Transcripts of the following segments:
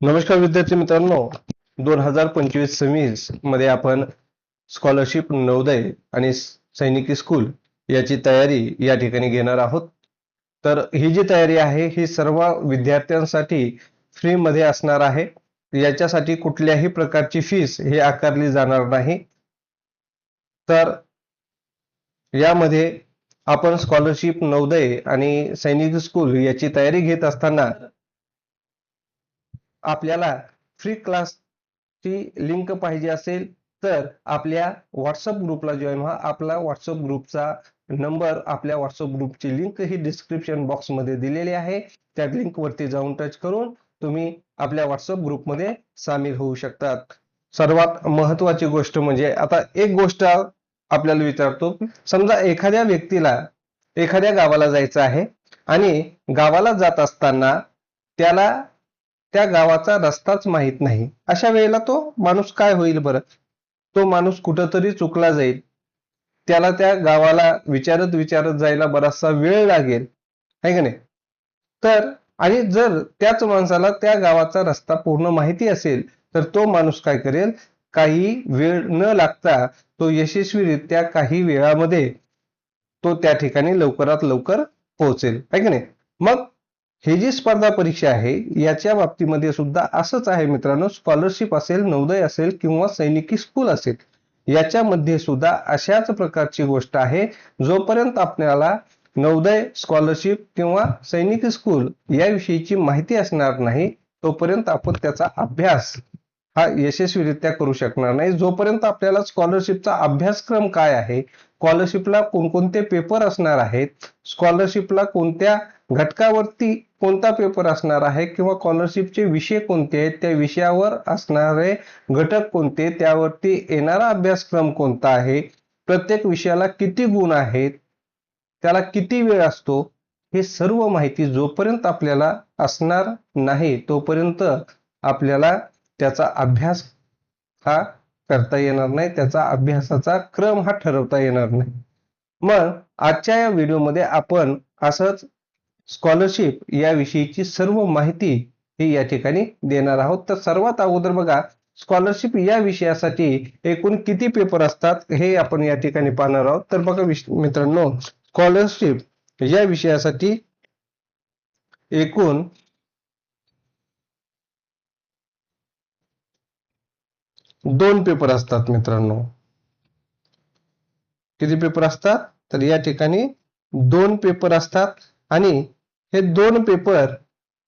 नमस्कार विद्यार्थी मित्रांनो. दोन हजार पंचवीस सव्वीसमध्ये आपण स्कॉलरशिप नवोदय आणि सैनिकी स्कूल याची तयारी या ठिकाणी घेणार आहोत. तर ही जी तयारी आहे ही सर्व विद्यार्थ्यांसाठी फ्री मध्ये असणार आहे. याच्यासाठी कुठल्याही प्रकारची फीस ही आकारली जाणार नाही. तर यामध्ये आपण स्कॉलरशिप नवोदय आणि सैनिक स्कूल याची तयारी घेत असताना आपल्याला फ्री क्लासची लिंक पाहिजे असेल तर आपल्या व्हॉट्सअप ग्रुपला जॉईन व्हा. आपला व्हॉट्सअप ग्रुपचा नंबर आपल्या व्हॉट्सअप ग्रुपची लिंक ही डिस्क्रिप्शन बॉक्समध्ये दिलेली आहे. त्या लिंकवरती जाऊन टच करून तुम्ही आपल्या व्हॉट्सअप ग्रुपमध्ये सामील होऊ शकतात. सर्वात महत्वाची गोष्ट म्हणजे आता एक गोष्ट आपल्याला विचारतो. समजा एखाद्या व्यक्तीला एखाद्या गावाला जायचं आहे आणि गावाला जात असताना त्याला त्या गावाचा रस्ताच माहीत नाही. अशा वेळेला तो माणूस काय होईल बरं? तो माणूस कुठंतरी चुकला जाईल. त्याला त्या गावाला विचारत विचारत जायला बराचसा वेळ लागेल. आहे का नाही? तर आणि जर त्याच माणसाला त्या गावाचा रस्ता पूर्ण माहिती असेल तर तो माणूस काय करेल? काही वेळ न लागता तो यशस्वीरित्या काही वेळामध्ये तो त्या ठिकाणी लवकरात लवकर पोहोचेल. आहे की नाही? मग हे जी स्पर्धा परीक्षा आहे याच्या बाबतीमध्ये सुद्धा असंच आहे मित्रांनो स्कॉलरशिप असेल नवोदय असेल किंवा सैनिकी स्कूल असेल याच्यामध्ये सुद्धा अशाच प्रकारची गोष्ट आहे. जोपर्यंत आपल्याला नवोदय स्कॉलरशिप किंवा सैनिक स्कूल याविषयीची माहिती असणार नाही तोपर्यंत आपण त्याचा अभ्यास हा यशस्वीरित्या करू शकणार नाही. जोपर्यंत आपल्याला स्कॉलरशिपचा अभ्यासक्रम काय आहे स्कॉलरशिपला कोणकोणते पेपर असणार आहेत स्कॉलरशिपला कोणत्या घटकावरती कोणता पेपर असणार आहे किंवा स्कॉलरशिपचे विषय कोणते आहेत त्या विषयावर असणारे घटक कोणते त्यावरती येणारा अभ्यासक्रम कोणता आहे प्रत्येक विषयाला किती गुण आहेत त्याला किती वेळ असतो हे सर्व माहिती जोपर्यंत आपल्याला असणार नाही तोपर्यंत आपल्याला त्याचा अभ्यास हा करता येणार नाही त्याचा अभ्यासाचा क्रम हा ठरवता येणार नाही. मग आजच्या या व्हिडिओमध्ये आपण असंच स्कॉलरशिप याविषयीची सर्व माहिती ही या ठिकाणी देणार आहोत. तर सर्वात अगोदर बघा स्कॉलरशिप या विषयासाठी एकूण किती पेपर असतात हे आपण या ठिकाणी पाहणार आहोत. तर बघा मित्रांनो स्कॉलरशिप या विषयासाठी एकूण दोन पेपर असतात मित्रांनो. किती पेपर असतात? तर या ठिकाणी दोन पेपर असतात आणि हे दोन पेपर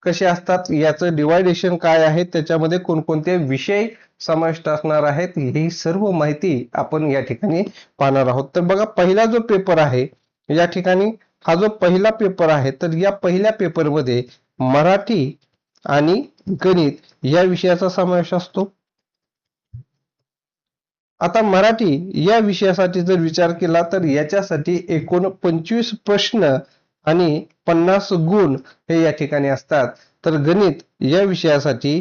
कसे असतात? याचं डिवायडेशन काय आहे? त्याच्यामध्ये कोणकोणते विषय समाविष्ट असणार आहेत? ही सर्व माहिती आपण या ठिकाणी पाहणार आहोत. तर बघा पहिला जो पेपर आहे या ठिकाणी हा जो पहिला पेपर आहे तर या पहिल्या पेपरमध्ये मराठी आणि गणित या विषयाचा समावेश असतो. आता मराठी या विषयासाठी जर विचार केला तर याच्यासाठी एकूण पंचवीस प्रश्न आणि पन्नास गुण हे या ठिकाणी असतात. तर गणित या विषयासाठी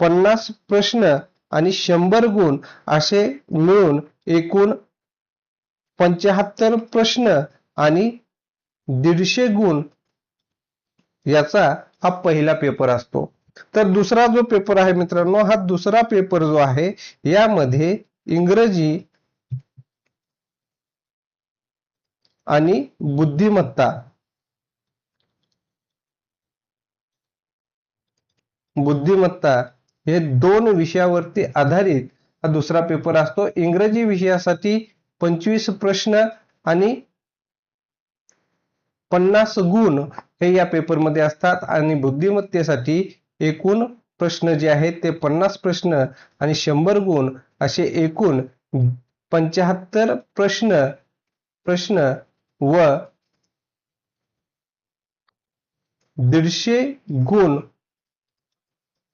पन्नास प्रश्न आणि शंभर गुण असे मिळून एकूण पंचाहत्तर प्रश्न आणि दीडशे गुण याचा हा पहिला पेपर असतो. तर दुसरा जो पेपर आहे मित्रांनो हा दुसरा पेपर जो आहे यामध्ये इंग्रजी आणि बुद्धिमत्ता. बुद्धिमत्ता हे दोन विषयावरती आधारित हा दुसरा पेपर असतो. इंग्रजी विषयासाठी पंचवीस प्रश्न आणि पन्नास गुण हे या पेपरमध्ये असतात. आणि बुद्धिमत्तेसाठी एकूण प्रश्न जे आहेत ते पन्नास प्रश्न आणि शंभर गुण असे एकूण पंच्याहत्तर प्रश्न प्रश्न व दीडशे गुण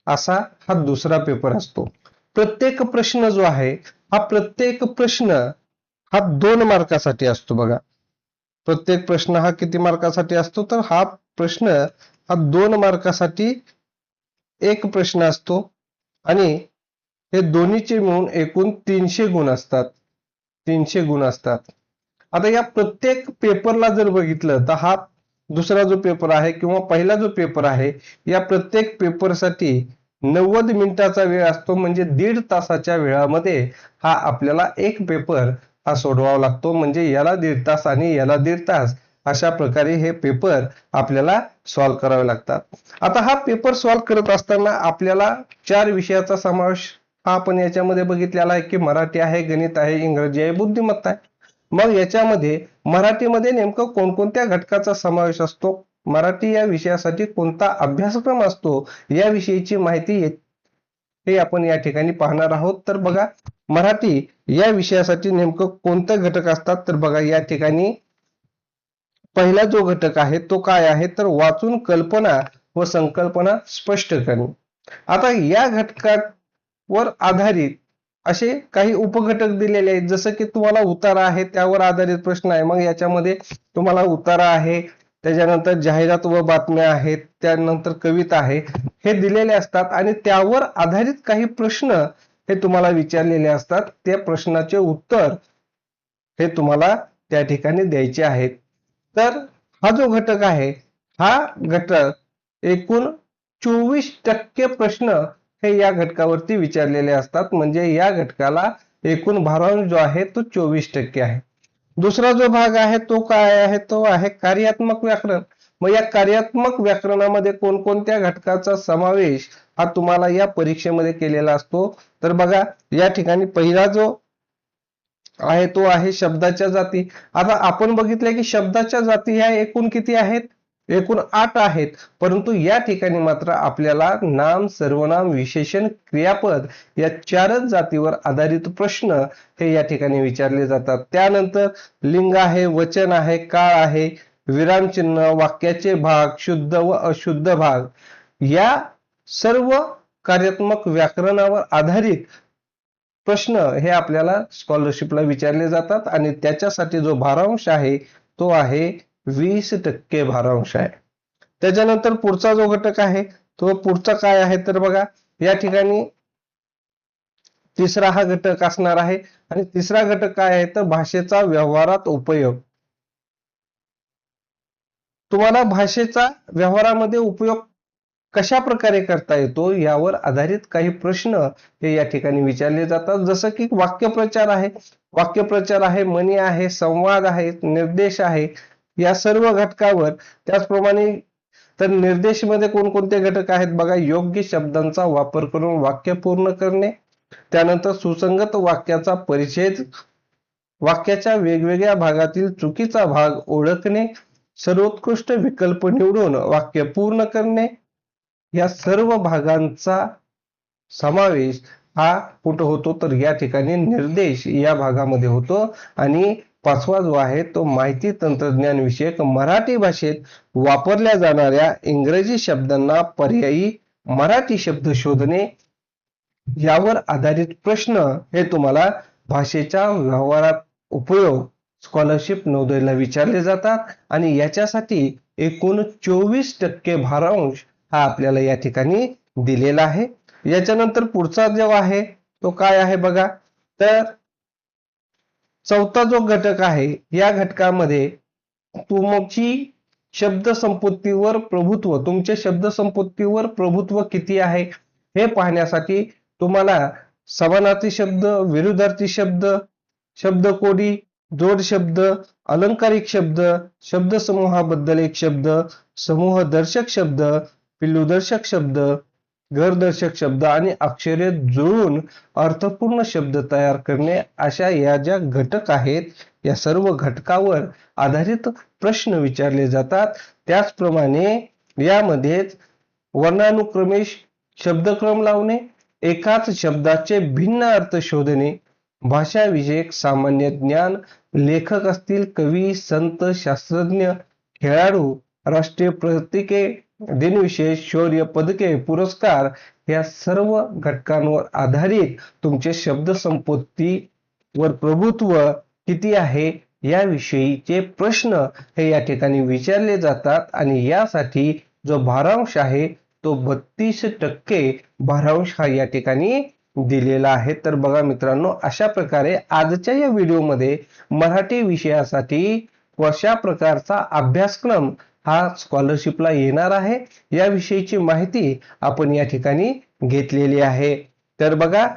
असा हा दुसरा पेपर असतो. प्रत्येक प्रश्न जो आहे हा प्रत्येक प्रश्न हा दोन मार्कासाठी असतो बघा. प्रत्येक प्रश्न हा किती मार्कासाठी असतो? तर हा प्रश्न हा दोन मार्कासाठी एक प्रश्न असतो आणि हे दोन्हीचे मिळून एकूण तीनशे गुण असतात. तीनशे गुण असतात. आता या प्रत्येक पेपरला जर बघितलं तर हा दुसरा जो पेपर आहे किंवा पहिला जो पेपर आहे या प्रत्येक पेपरसाठी नव्वद मिनिटाचा वेळ असतो म्हणजे दीड तासाच्या वेळामध्ये हा आपल्याला एक पेपर हा सोडवावा लागतो. म्हणजे याला दीड तास आणि याला दीड तास अशा प्रकारे हे पेपर आपल्याला सॉल्व करावे लागतात. आता हा पेपर सॉल्व करत असताना आपल्याला चार विषयाचा समावेश हा आपण याच्यामध्ये बघितलेला आहे की मराठी आहे गणित आहे इंग्रजी आहे बुद्धिमत्ता आहे. मग याच्यामध्ये मराठीमध्ये नेमकं कोणकोणत्या घटकाचा समावेश असतो? मराठी या विषयासाठी कोणता अभ्यासक्रम असतो? याविषयीची माहिती हे आपण या ठिकाणी पाहणार आहोत. तर बघा मराठी या विषयासाठी नेमकं कोणते घटक असतात? तर बघा या ठिकाणी पहिला जो घटक आहे तो काय आहे? तर वाचून कल्पना व संकल्पना स्पष्ट करणे. आता या घटकावर आधारित असे काही उपघटक दिलेले आहेत. जसं की तुम्हाला उतारा आहे त्यावर आधारित प्रश्न आहे. मग याच्यामध्ये तुम्हाला उतारा आहे त्याच्यानंतर जाहिरात व बातम्या आहेत त्यानंतर कविता आहे हे दिलेले असतात आणि त्यावर आधारित काही प्रश्न हे तुम्हाला विचारलेले असतात. त्या प्रश्नाचे उत्तर हे तुम्हाला त्या ठिकाणी द्यायचे आहेत. तर हा जो घटक आहे हा घटक एकूण चोवीस टक्के प्रश्न हे या घटकावरती विचारलेले असतात. म्हणजे या घटकाला एकूण भारांश जो आहे तो चोवीस टक्के आहे. दुसरा जो भाग आहे तो काय आहे? तो आहे कार्यात्मक व्याकरण. मग या कार्यात्मक व्याकरणामध्ये कोणकोणत्या घटकाचा समावेश हा तुम्हाला या परीक्षेमध्ये केलेला असतो? तर बघा या ठिकाणी पहिला जो आहे तो आहे शब्दाच्या जाती. आता आपण बघितलं की शब्दाच्या जाती ह्या एकूण किती आहेत? एकूण आठ आहेत. परंतु या ठिकाणी मात्र आपल्याला नाम सर्वनाम विशेषण क्रियापद या चारच जातीवर आधारित प्रश्न हे या ठिकाणी विचारले जातात. त्यानंतर लिंग आहे वचन आहे काळ आहे विरामचिन्ह वाक्याचे भाग शुद्ध व अशुद्ध भाग. या सर्व कार्यात्मक व्याकरणावर आधारित प्रश्न हे आपल्याला स्कॉलरशिपला विचारले जातात आणि त्याच्यासाठी जो भारांश आहे तो आहे वीस टक्के भारांश आहे. त्याच्यानंतर पुढचा जो घटक आहे तो पुढचा काय आहे तर बघा या ठिकाणी तिसरा हा घटक असणार आहे. आणि तिसरा घटक काय आहे तर भाषेचा व्यवहारात उपयोग. तुम्हाला भाषेचा व्यवहारामध्ये उपयोग कशा प्रकारे करता येतो यावर आधारित काही प्रश्न हे या ठिकाणी विचारले जातात. जसं की वाक्यप्रचार आहे. वाक्यप्रचार आहे मनी आहे संवाद आहे निर्देश आहे या सर्व घटकावर त्याचप्रमाणे तर निर्देशमध्ये कोणकोणते घटक आहेत? बघा योग्य शब्दांचा वापर करून वाक्य पूर्ण करणे त्यानंतर सुसंगत वाक्याचा परिच्छेद वाक्याच्या वेगवेगळ्या भागातील चुकीचा भाग ओळखणे सर्वोत्कृष्ट विकल्प निवडून वाक्य पूर्ण करणे या सर्व भागांचा समावेश हा कुठं होतो? तर या ठिकाणी निर्देश या भागामध्ये होतो. आणि पाचवा जो आहे तो माहिती तंत्रज्ञान विषयक मराठी भाषेत वापरल्या जाणाऱ्या इंग्रजी शब्दांना पर्यायी मराठी शब्द शोधणे यावर आधारित प्रश्न हे तुम्हाला भाषेच्या व्यवहारात उपयोग स्कॉलरशिप नोंदवायला विचारले जातात आणि याच्यासाठी एकूण चोवीस टक्के भारांश हा आपल्याला या ठिकाणी दिलेला आहे. याच्यानंतर पुढचा जो आहे तो काय आहे बघा? तर चौथा जो घटक आहे या घटकामध्ये तुमची शब्दसंपत्तीवर प्रभुत्व तुमच्या शब्दसंपत्तीवर प्रभुत्व किती आहे हे पाहण्यासाठी तुम्हाला समानार्थी शब्द विरुद्धार्थी शब्द शब्दकोडी जोड शब्द अलंकारिक शब्द शब्दसमूहाबद्दल एक शब्द समूहदर्शक शब्द पिल्लूदर्शक शब्द घरदर्शक शब्द आणि अक्षरे जुळून अर्थपूर्ण शब्द तयार करणे अशा या ज्या घटक आहेत या सर्व घटकावर आधारित प्रश्न विचारले जातात. त्याचप्रमाणे यामध्येच वर्णानुक्रमेश शब्दक्रम लावणे एकाच शब्दाचे भिन्न अर्थ शोधणे भाषाविषयक सामान्य ज्ञान लेखक असतील कवी संत शास्त्रज्ञ खेळाडू राष्ट्रीय प्रतीके दिनविशेष शौर्य पदके पुरस्कार या सर्व घटकांवर आधारित तुमचे शब्दसंपत्ती वर प्रभुत्व किती आहे याविषयीचे प्रश्न हे या ठिकाणी विचारले जातात आणि यासाठी जो भारांश आहे तो बत्तीस टक्के भारांश हा या ठिकाणी दिलेला आहे. तर बघा मित्रांनो अशा प्रकारे आजच्या या व्हिडिओमध्ये मराठी विषयासाठी कशा प्रकारचा अभ्यासक्रम हा स्कॉलरशिपला येणार आहे. याविषयीची माहिती आपण या ठिकाणी घेतलेली आहे. तर बघा